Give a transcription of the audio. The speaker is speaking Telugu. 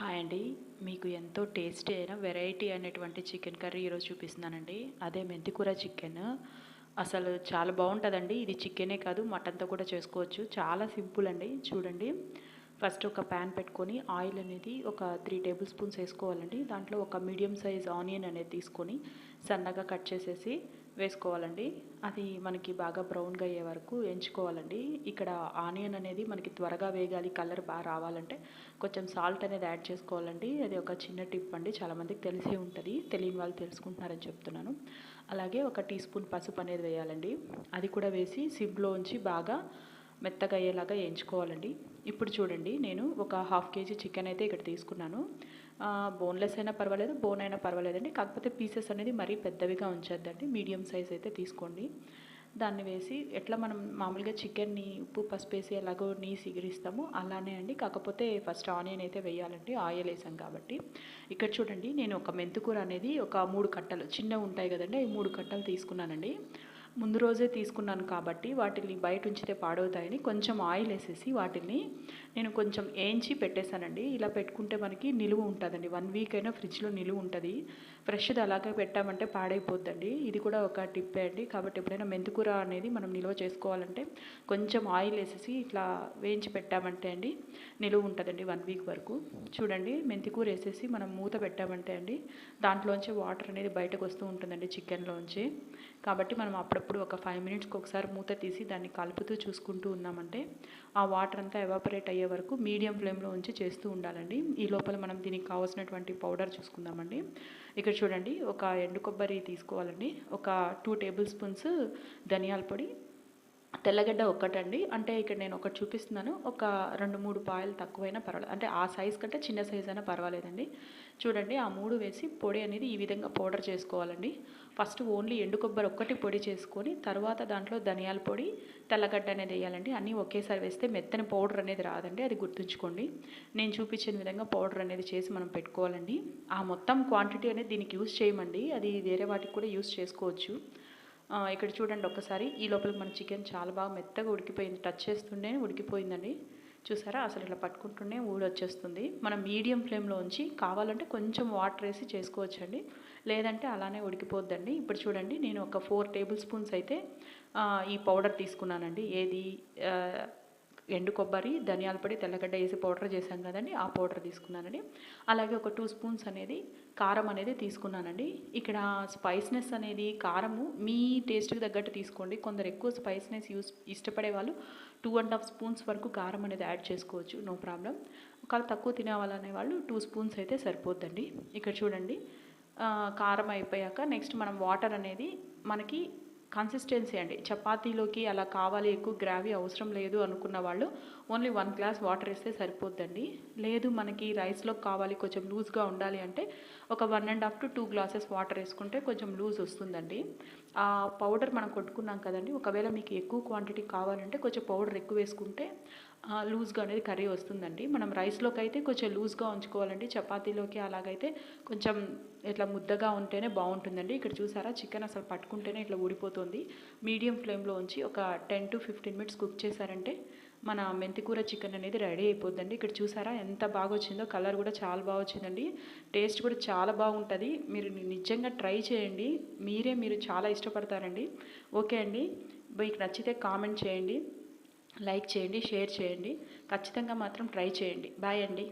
హాయ్ అండి. మీకు ఎంతో టేస్టీ అయిన వెరైటీ అయినటువంటి చికెన్ కర్రీ ఈరోజు చూపిస్తున్నానండి. అదే మెంతికూర చికెన్. అసలు చాలా బాగుంటుందండి. ఇది చికెనే కాదు మటన్తో కూడా చేసుకోవచ్చు. చాలా సింపుల్ అండి. చూడండి. ఫస్ట్ ఒక ప్యాన్ పెట్టుకొని ఆయిల్ అనేది ఒక త్రీ టేబుల్ స్పూన్స్ వేసుకోవాలండి. దాంట్లో ఒక మీడియం సైజ్ ఆనియన్ అనేది తీసుకొని సన్నగా కట్ చేసేసి వేసుకోవాలండి. అది మనకి బాగా బ్రౌన్గా అయ్యే వరకు ఎంచుకోవాలండి. ఇక్కడ ఆనియన్ అనేది మనకి త్వరగా వేగాలి కలర్ బాగా రావాలంటే కొంచెం సాల్ట్ అనేది యాడ్ చేసుకోవాలండి. అది ఒక చిన్న టిప్ అండి. చాలామందికి తెలిసే ఉంటుంది. తెలియని వాళ్ళు తెలుసుకుంటున్నారని చెప్తున్నాను. అలాగే ఒక టీ స్పూన్ పసుపు అనేది వేయాలండి. అది కూడా వేసి సిబ్లో ఉంచి బాగా మెత్తగా అయ్యేలాగా వేయించుకోవాలండి ఇప్పుడు చూడండి నేను ఒక హాఫ్ కేజీ చికెన్ అయితే ఇక్కడ తీసుకున్నాను. బోన్లెస్ అయినా పర్వాలేదు బోన్ అయినా పర్వాలేదండి. కాకపోతే పీసెస్ అనేది మరీ పెద్దవిగా ఉంచద్దండి. మీడియం సైజ్ అయితే తీసుకోండి. దాన్ని వేసి ఎట్లా మనం మామూలుగా చికెన్ని ఉప్పు పసుపు వేసి ఎలాగో నీ సిగిరిస్తాము అలానే అండి. కాకపోతే ఫస్ట్ ఆనియన్ అయితే వేయాలండి. ఆయిల్ వేసాం కాబట్టి. ఇక్కడ చూడండి నేను ఒక మెంతుకూర అనేది ఒక మూడు కట్టలు చిన్నవి ఉంటాయి కదండి అవి మూడు కట్టలు తీసుకున్నానండి. ముందు రోజే తీసుకున్నాను కాబట్టి వాటిని బయట ఉంచితే పాడవుతాయని కొంచెం ఆయిల్ వేసేసి వాటిని నేను కొంచెం వేయించి పెట్టేశానండి. ఇలా పెట్టుకుంటే మనకి నిలువ ఉంటుందండి. వన్ వీక్ అయినా ఫ్రిడ్జ్లో నిలువ ఉంటుంది. ఫ్రెష్ది అలాగే పెట్టామంటే పాడైపోద్దండి. ఇది కూడా ఒక టిప్పే అండి. కాబట్టి ఎప్పుడైనా మెంతికూర అనేది మనం నిల్వ చేసుకోవాలంటే కొంచెం ఆయిల్ వేసేసి ఇట్లా వేయించి పెట్టామంటే అండి నిలువ ఉంటుందండి వన్ వీక్ వరకు. చూడండి మెంతికూర వేసేసి మనం మూత పెట్టామంటే అండి దాంట్లోంచి వాటర్ అనేది బయటకు వస్తూ ఉంటుందండి చికెన్లోంచి. కాబట్టి మనం అప్పుడప్పుడు ఒక ఫైవ్ మినిట్స్కి ఒకసారి మూత తీసి దాన్ని కలుపుతూ చూసుకుంటూ ఉన్నామంటే ఆ వాటర్ అంతా ఎవాపరేట్ అయ్యే వరకు మీడియం ఫ్లేమ్లో ఉంచి చేస్తూ ఉండాలండి. ఈ లోపల మనం దీనికి కావాల్సినటువంటి పౌడర్ చూసుకుందామండి. ఇక్కడ చూడండి ఒక ఎండు కొబ్బరి తీసుకోవాలండి. ఒక టూ టేబుల్ స్పూన్స్ ధనియాల పొడి తెల్లగడ్డ ఒక్కటండి. అంటే ఇక్కడ నేను ఒకటి చూపిస్తున్నాను. ఒక రెండు మూడు పాయలు తక్కువైనా పర్వాలేదు. అంటే ఆ సైజ్ కంటే చిన్న సైజ్ అయినా పర్వాలేదండి. చూడండి ఆ మూడు వేసి పొడి అనేది ఈ విధంగా పౌడర్ చేసుకోవాలండి. ఫస్ట్ ఓన్లీ ఎండు కొబ్బరి ఒక్కటి పొడి చేసుకొని తర్వాత దాంట్లో ధనియాల పొడి తెల్లగడ్డ అనేది వేయాలండి. అన్నీ ఒకేసారి వేస్తే మెత్తని పౌడర్ అనేది రాదండి. అది గుర్తుంచుకోండి. నేను చూపించిన విధంగా పౌడర్ అనేది చేసి మనం పెట్టుకోవాలండి. ఆ మొత్తం క్వాంటిటీ అనేది దీనికి యూస్ చేయమండి. అది వేరే వాటికి కూడా యూస్ చేసుకోవచ్చు. ఇక్కడ చూడండి ఒక్కసారి. ఈ లోపల మన చికెన్ చాలా బాగా మెత్తగా ఉడికిపోయింది. టచ్ చేస్తుండే ఉడికిపోయిందండి. చూసారా? అసలు ఇలా పట్టుకుంటూనే ఊడొచ్చేస్తుంది. మనం మీడియం ఫ్లేమ్లో ఉంచి కావాలంటే కొంచెం వాటర్ వేసి చేసుకోవచ్చండి. లేదంటే అలానే ఉడికిపోద్దండి. ఇప్పుడు చూడండి నేను ఒక ఫోర్ టేబుల్ స్పూన్స్ అయితే ఈ పౌడర్ తీసుకున్నానండి. ఏది ఎండు కొబ్బరి ధనియాల పొడి తెల్లగడ్డ వేసి పౌడర్ చేశాం కదండి ఆ పౌడర్ తీసుకున్నానండి. అలాగే ఒక టూ స్పూన్స్ అనేది కారం అనేది తీసుకున్నానండి. ఇక్కడ స్పైస్నెస్ అనేది కారము మీ టేస్ట్కి తగ్గట్టు తీసుకోండి. కొందరు ఎక్కువ స్పైస్నెస్ యూస్ ఇష్టపడే వాళ్ళు టూ అండ్ హాఫ్ స్పూన్స్ వరకు కారం అనేది యాడ్ చేసుకోవచ్చు నో ప్రాబ్లం. ఒకవేళ తక్కువ తినేవాళ్ళనే వాళ్ళు టూ స్పూన్స్ అయితే సరిపోద్దండి. ఇక్కడ చూడండి కారం అయిపోయాక నెక్స్ట్ మనం వాటర్ అనేది మనకి కన్సిస్టెన్సీ అండి. చపాతీలోకి అలా కావాలి ఎక్కువ గ్రావీ అవసరం లేదు అనుకున్న వాళ్ళు ఓన్లీ వన్ గ్లాస్ వాటర్ వేస్తే సరిపోద్దండి. లేదు మనకి రైస్లో కావాలి కొంచెం లూజ్గా ఉండాలి అంటే ఒక one and half to two glasses water వేసుకుంటే కొంచెం లూజ్ వస్తుందండి. ఆ పౌడర్ మనం కొట్టుకున్నాం కదండి ఒకవేళ మీకు ఎక్కువ క్వాంటిటీ కావాలంటే కొంచెం పౌడర్ ఎక్కువ వేసుకుంటే లూజ్గా అనేది కర్రీ వస్తుందండి. మనం రైస్లోకి అయితే కొంచెం లూజ్గా ఉంచుకోవాలండి చపాతీలోకి అలాగైతే కొంచెం ఇట్లా ముద్దగా ఉంటేనే బాగుంటుందండి. ఇక్కడ చూసారా చికెన్ అసలు పట్టుకుంటేనే ఇట్లా ఊడిపోతుంది. మీడియం ఫ్లేమ్లో ఉంచి ఒక ten to fifteen minutes cook చేశారంటే మన మెంతికూర చికెన్ అనేది రెడీ అయిపోద్దండి. ఇక్కడ చూసారా ఎంత బాగా వచ్చిందో కలర్ కూడా చాలా బాగా వచ్చిందండి టేస్ట్ కూడా చాలా బాగుంటుంది. మీరు నిజంగా ట్రై చేయండి. మీరే మీరు చాలా ఇష్టపడతారండి. ఓకే అండి. మీకు నచ్చితే కామెంట్ చేయండి. లైక్ చేయండి షేర్ చేయండి. ఖచ్చితంగా మాత్రం ట్రై చేయండి. బాయ్ అండి.